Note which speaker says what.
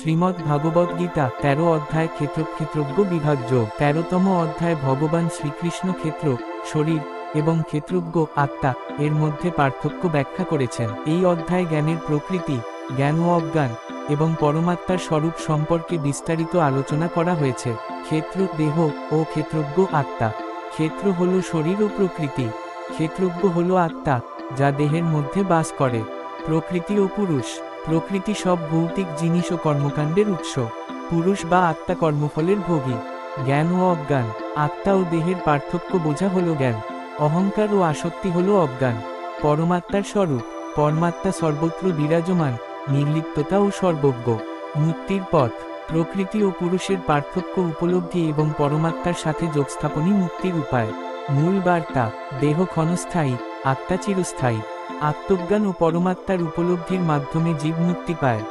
Speaker 1: শ্রীমদ্ ভাগবত গীতা তেরো অধ্যায় ক্ষেত্র ক্ষেত্রক্ষেত্রজ্ঞ বিভাজ্য তেরোতম অধ্যায় ভগবান শ্রীকৃষ্ণ ক্ষেত্র, শরীর এবং ক্ষেত্রজ্ঞ আত্মা এর মধ্যে পার্থক্য ব্যাখ্যা করেছেন। এই অধ্যায় জ্ঞানের প্রকৃতি, জ্ঞান ও অজ্ঞান এবং পরমাত্মার স্বরূপ সম্পর্কে বিস্তারিত আলোচনা করা হয়েছে। ক্ষেত্র দেহ ও ক্ষেত্রজ্ঞ আত্মা, ক্ষেত্র হল শরীর ও প্রকৃতি, ক্ষেত্রজ্ঞ হল আত্মা, যা দেহের মধ্যে বাস করে, প্রকৃতি ও পুরুষ। প্রকৃতি সব ভৌতিক জিনিস ও কর্মকাণ্ডের উৎস। পুরুষ বা আত্মা কর্মফলের ভোগী। জ্ঞান ও অজ্ঞান। আত্মা ও দেহের পার্থক্য বোঝা হল জ্ঞান। অহংকার ও আসক্তি হল অজ্ঞান। পরমাত্মার স্বরূপ। পরমাত্মা সর্বত্র বিরাজমান, নির্লিপ্ততা ও সর্বজ্ঞ। মুক্তির পথ। প্রকৃতি ও পুরুষের পার্থক্য উপলব্ধি এবং পরমাত্মার সাথে যোগস্থাপনই মুক্তির উপায়। মূল বার্তা। দেহ ক্ষণস্থায়ী। আত্মা চিরস্থায়ী। আত্মজ্ঞান ও পরমাত্মার উপলব্ধির মাধ্যমে জীব মুক্তি পায়।